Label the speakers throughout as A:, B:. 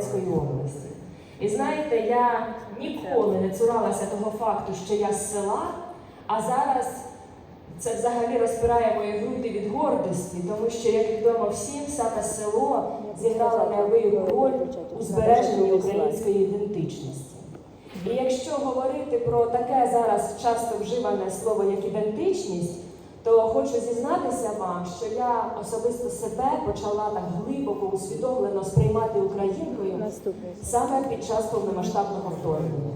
A: Донецької області. І знаєте, я ніколи не цуралася того факту, що я з села, а зараз це взагалі розпирає мої груди від гордості, тому що, як відомо всім, саме село зіграло неабияку роль у збереженні української ідентичності. І якщо говорити про таке зараз часто вживане слово як ідентичність, то хочу зізнатися вам, що я особисто себе почала так глибоко усвідомлено сприймати українкою саме під час повномасштабного вторгнення.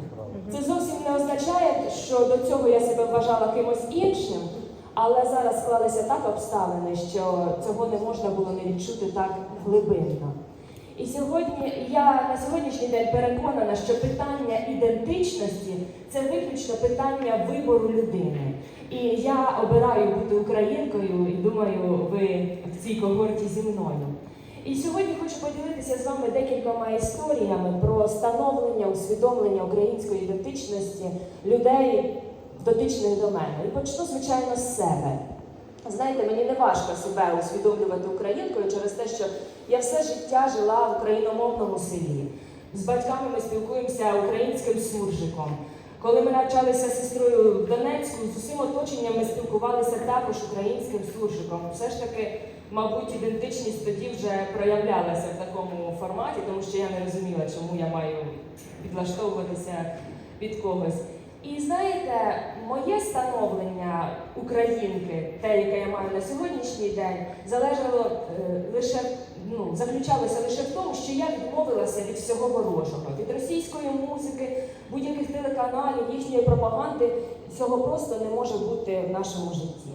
A: Це зовсім не означає, що до цього я себе вважала кимось іншим, але зараз склалися так обставини, що цього не можна було не відчути так глибинно. І сьогодні я на сьогоднішній день переконана, що питання ідентичності це виключно питання вибору людини. І я обираю бути українкою, і думаю, ви в цій когорті зі мною. І сьогодні хочу поділитися з вами декількома історіями про становлення, усвідомлення української ідентичності людей, дотичних до мене. І почну, звичайно, з себе. Знаєте, мені не важко себе усвідомлювати українкою через те, що я все життя жила в україномовному селі. З батьками ми спілкуємося українським суржиком. Коли ми навчалися сестрою в Донецьку, з усім оточенням ми спілкувалися також українським суржиком. Все ж таки, мабуть, ідентичність тоді вже проявлялася в такому форматі, тому що я не розуміла, чому я маю підлаштовуватися від когось. І знаєте, моє становлення українки, те, яке я маю на сьогоднішній день, залежало е, лише ну, заключалося лише в тому, що я відмовилася від всього ворожого, від російської музики, будь-яких телеканалів, їхньої пропаганди. Цього просто не може бути в нашому житті.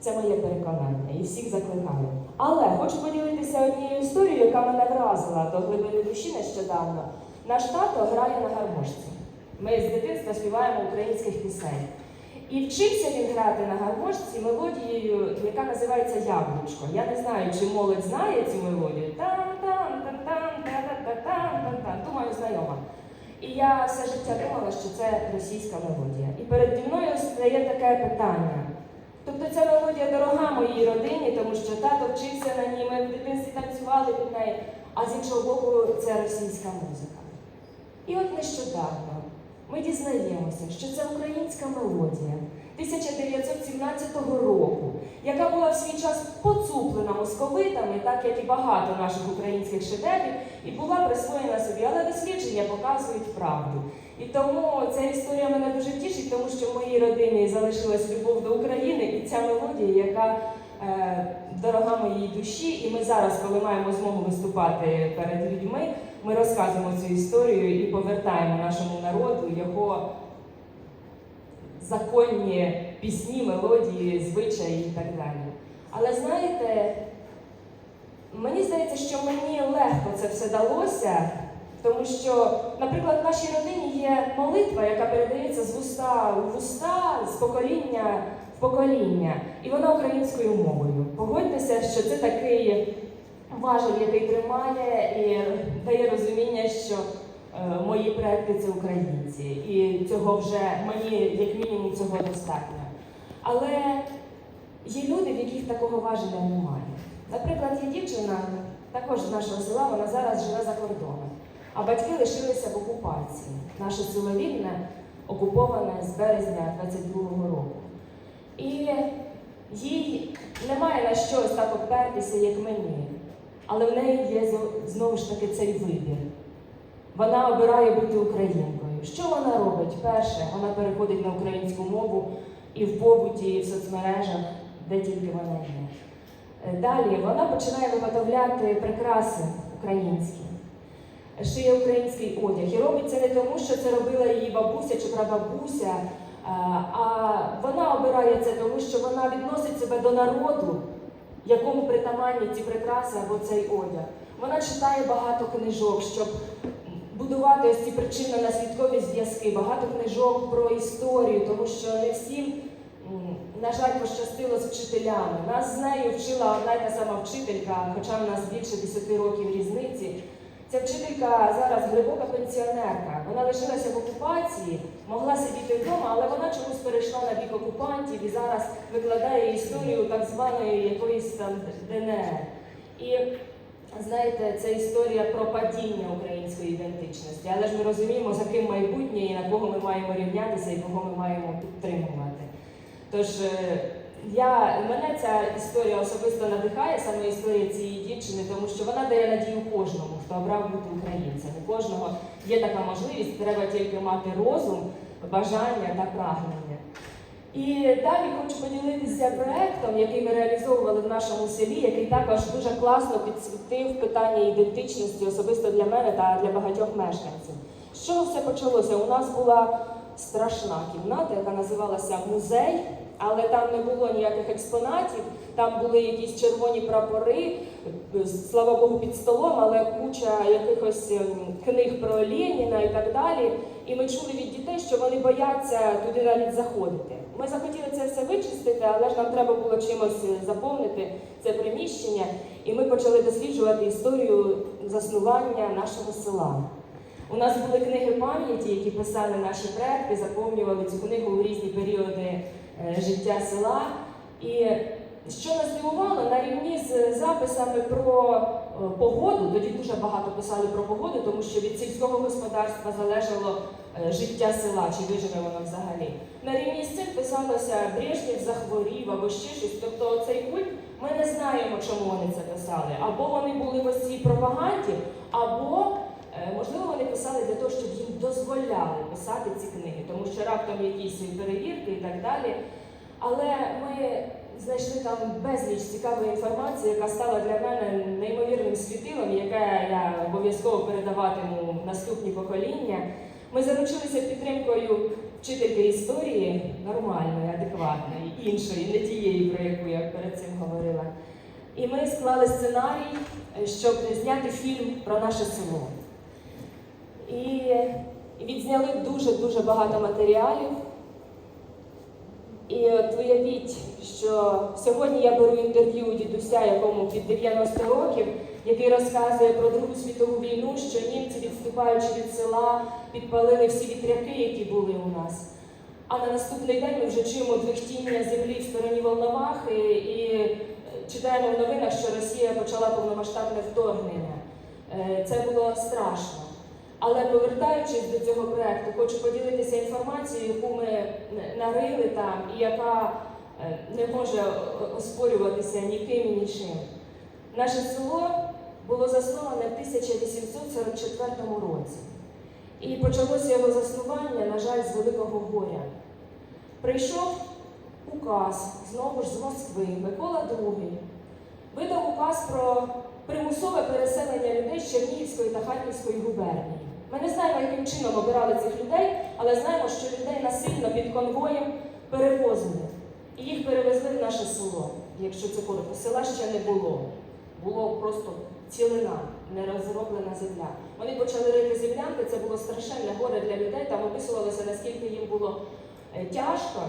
A: Це моє переконання і всіх закликаю. Але хочу поділитися однією історією, яка мене вразила до глибини душі нещодавно. Наш тато грає на гармошці. Ми з дитинства співаємо українських пісень. І вчився він грати на гармошці мелодією, яка називається Яблучко. Я не знаю, чи молодь знає цю мелодію. Там там там там та та там там там Думаю, знайома. І я все життя думала, що це російська мелодія. І переді мною стає таке питання. Тобто ця мелодія дорога моїй родині, тому що тато вчився на ній, ми в дитинстві танцювали під нею, а з іншого боку, це російська музика. І от нещодавно ми дізнаємося, що це українська мелодія 1917 року, яка була в свій час поцуплена московитами, так як і багато наших українських шедеврів, і була присвоєна собі, але дослідження показують правду. І тому ця історія мене дуже тішить, тому що в моїй родині залишилась любов до України і ця мелодія, яка дорога моїй душі. І ми зараз, коли маємо змогу виступати перед людьми, ми розказуємо цю історію і повертаємо нашому народу його законні пісні, мелодії, звичаї і так далі. Але знаєте, мені здається, що мені легко це все далося, тому що, наприклад, в нашій родині є молитва, яка передається з вуста у вуста, з покоління в покоління, і вона українською мовою. Погодьтеся, що це такий важель, який тримає і дає розуміння, що е, мої предки це українці, і цього вже мені, як мінімум, цього достатньо. Але є люди, в яких такого важеля немає. Наприклад, є дівчина, також з нашого села, вона зараз живе за кордоном, а батьки лишилися в окупації. Наше село Вільне окуповане з березня 22-го року. І їй немає на щось так обпертися, як мені. Але в неї є знову ж таки цей вибір. Вона обирає бути українкою. Що вона робить? Перше, вона переходить на українську мову і в побуті, і в соцмережах, де тільки вона є. Е, Далі вона починає виготовляти прикраси українські, шиє український одяг. І робить це не тому, що це робила її бабуся чи прабабуся, е, а вона обирає це тому, що вона відносить себе до народу, якому притаманні ці прикраси або цей одяг. Вона читає багато книжок, щоб будувати ось ці причинно-наслідкові зв'язки, багато книжок про історію, тому що не всім, на жаль, пощастило з вчителями. Нас з нею вчила одна й та сама вчителька, хоча в нас більше 10 років різниці. Ця вчителька зараз глибока пенсіонерка. Вона лишилася в окупації, могла сидіти вдома, але вона чомусь перейшла на бік окупантів і зараз викладає історію так званої якоїсь там ДНР. І знаєте, це історія про падіння української ідентичності. Але ж ми розуміємо, за ким майбутнє і на кого ми маємо рівнятися і кого ми маємо підтримувати. Тож е, я, мене ця історія особисто надихає, саме історія цієї дівчини, тому що вона дає надію кожному, хто обрав бути українцем. У кожного є така можливість, треба тільки мати розум, бажання та прагнення. І далі хочу поділитися проектом, який ми реалізовували в нашому селі, який також дуже класно підсвітив питання ідентичності особисто для мене та для багатьох мешканців. З чого все почалося? У нас була страшна кімната, яка називалася музей, але там не було ніяких експонатів. Там були якісь червоні прапори, слава Богу, під столом, але куча якихось ем, книг про Леніна і так далі. І ми чули від дітей, що вони бояться туди навіть заходити. Ми захотіли це все вичистити, але ж нам треба було чимось е, заповнити це приміщення, і ми почали досліджувати історію заснування нашого села. У нас були книги пам'яті, які писали наші предки, заповнювали цю книгу у різні періоди життя села. І що нас здивувало, на рівні з записами про е, погоду, тоді дуже багато писали про погоду, тому що від сільського господарства залежало е, життя села, чи виживе воно взагалі. На рівні з цим писалося Брежнєв захворів або ще щось. Тобто цей культ ми не знаємо, чому вони це писали. Або вони були в ось цій пропаганді, або е, можливо вони писали для того, щоб їм дозволяли писати ці книги, тому що раптом якісь перевірки і так далі. Але ми знайшли там безліч цікавої інформації, яка стала для мене неймовірним світилом, яке я обов'язково передаватиму в наступні покоління. Ми заручилися підтримкою вчительки історії нормальної, адекватної, іншої, не тієї, про яку я перед цим говорила. І ми склали сценарій, е, щоб зняти фільм про наше село. І відзняли дуже-дуже багато матеріалів. І от уявіть, що сьогодні я беру інтерв'ю у дідуся, якому під 90 років, який розказує про Другу світову війну, що німці, відступаючи від села, підпалили всі вітряки, які були у нас. А на наступний день ми вже чуємо двихтіння землі в стороні Волновахи і читаємо в новинах, що Росія почала повномасштабне вторгнення. Е, Це було страшно. Але повертаючись до цього проекту, хочу поділитися інформацією, яку ми нарили там і яка е, не може оспорюватися ніким і нічим. Наше село було засноване в 1844 році. І почалося його заснування, на жаль, з Великого горя. Прийшов указ знову ж з Москви, Микола II, видав указ про примусове переселення людей з Чернігівської та Харківської губернії. Ми не знаємо, яким чином обирали цих людей, але знаємо, що людей насильно під конвоєм перевозили. І їх перевезли в наше село, якщо це коротко. Села ще не було. Було просто цілина, нерозроблена земля. Вони почали рити землянки, це було страшенне горе для людей, там описувалося, наскільки їм було е, тяжко.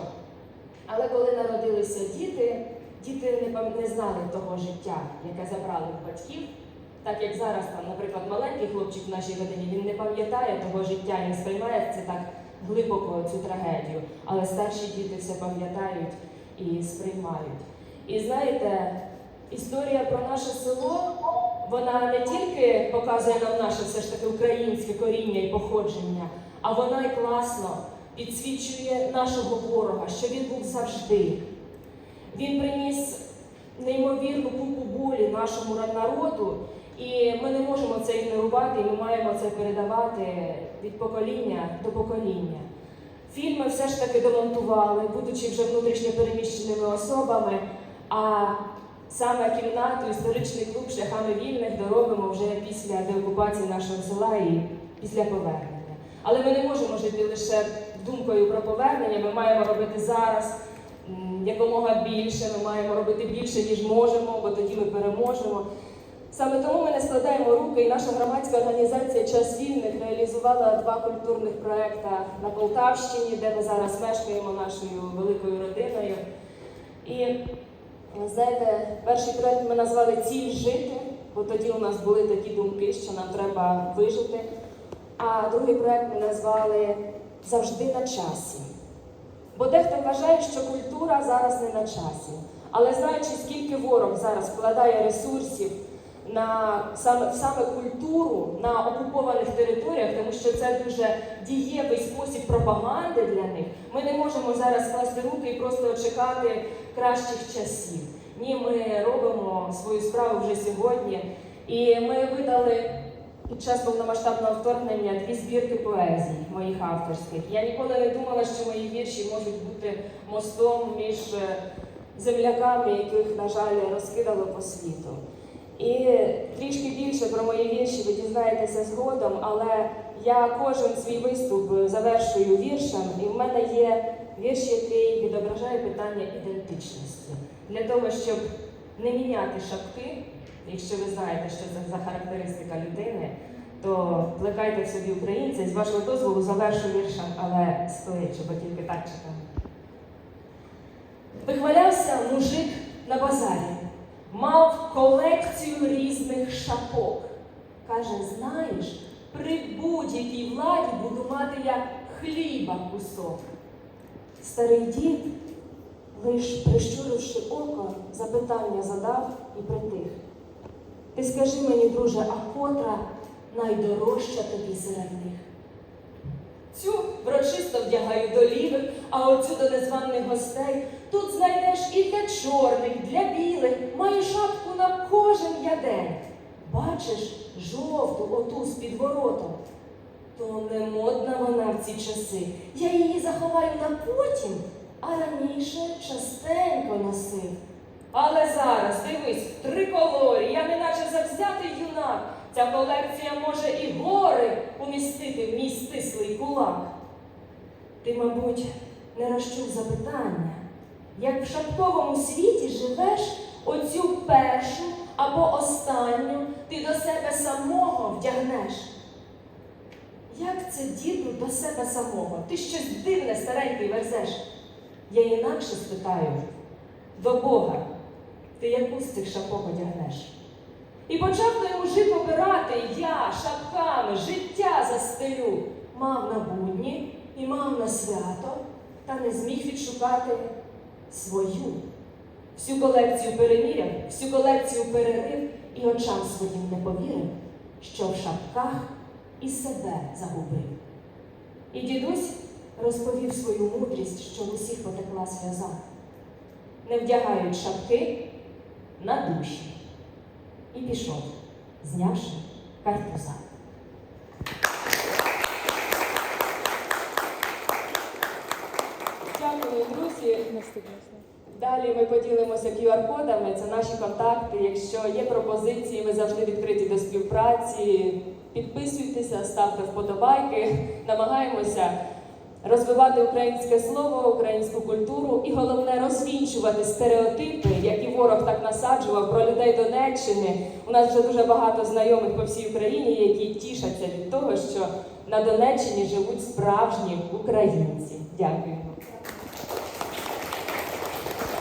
A: Але коли народилися діти, діти не, знали того життя, яке забрали в батьків. Так як зараз, там, наприклад, маленький хлопчик в нашій родині, він не пам'ятає того життя, він сприймає це так глибоко, цю трагедію. Але старші діти все пам'ятають і сприймають. І знаєте, історія про наше село, вона не тільки показує нам наше все ж таки українське коріння і походження, а вона і класно підсвічує нашого ворога, що він був завжди. Він приніс неймовірну купу болі нашому народу, і ми не можемо це ігнорувати, і ми маємо це передавати від покоління до покоління. Фільми все ж таки домонтували, будучи вже внутрішньо переміщеними особами, а саме кімнату, історичний клуб шляхами вільних доробимо вже після деокупації нашого села і після повернення. Але ми не можемо жити лише думкою про повернення, ми маємо робити зараз якомога більше, ми маємо робити більше, ніж можемо, бо тоді ми переможемо. Саме тому ми не складаємо руки, і наша громадська організація Час вільних реалізувала два культурних проекти на Полтавщині, де ми зараз мешкаємо нашою великою родиною. І знаєте, перший проект ми назвали Ціль жити, бо тоді у нас були такі думки, що нам треба вижити. А другий проект ми назвали Завжди на часі. Бо дехто вважає, що культура зараз не на часі. Але знаючи, скільки ворог зараз вкладає ресурсів на саме, саме культуру на окупованих територіях, тому що це дуже дієвий спосіб пропаганди для них. Ми не можемо зараз скласти руки і просто чекати кращих часів. Ні, ми робимо свою справу вже сьогодні. І ми видали під час повномасштабного вторгнення дві збірки поезій моїх авторських. Я ніколи не думала, що мої вірші можуть бути мостом між е, земляками, яких, на жаль, розкидало по світу. І трішки більше про мої вірші ви дізнаєтеся згодом, але я кожен свій виступ завершую віршем, і в мене є вірш, який відображає питання ідентичності. Для того, щоб не міняти шапки, якщо ви знаєте, що це за характеристика людини, то плекайте собі українця і з вашого дозволу завершу віршем, але стоячи, бо тільки так читаю. Вихвалявся мужик на базарі, мав колекцію різних шапок. Каже, знаєш, при будь-якій владі буду мати я хліба кусок. Старий дід, лиш прищуривши око, запитання задав і притих. Ти скажи мені, друже, а котра найдорожча тобі серед них? Врочисто вдягаю до лівих, а оцю до незваних гостей. Тут знайдеш і для чорних, для білих, маю шапку на кожен я день. Бачиш жовту оту з підворотом. То не модна вона в ці часи. Я її заховаю на потім, а раніше частенько носив. Але зараз, дивись, в триколорі, я неначе завзятий юнак. Ця колекція може і гори умістити в мій стислий кулак. Ти, мабуть, не розчув запитання, як в шапковому світі живеш оцю першу або останню ти до себе самого вдягнеш. Як це, діду, до себе самого? Ти щось дивне, старенький верзеш. Я інакше спитаю до Бога, ти яку з цих шапок одягнеш? І почав той мужик обирати я шапками життя застелю. Мав на будні і мав на свято, та не зміг відшукати свою. Всю колекцію переміряв, всю колекцію перерив і очам своїм не повірив, що в шапках і себе загубив. І дідусь розповів свою мудрість, що в усіх потекла сльоза. Не вдягають шапки на душі. І пішов, знявши картуза. Дякую, друзі. Далі ми поділимося QR-кодами, це наші контакти. Якщо є пропозиції, ми завжди відкриті до співпраці. Підписуйтеся, ставте вподобайки, намагаємося розвивати українське слово, українську культуру і головне розвінчувати стереотипи, які ворог так насаджував про людей Донеччини. У нас вже дуже багато знайомих по всій Україні, які тішаться від того, що на Донеччині живуть справжні українці. Дякую.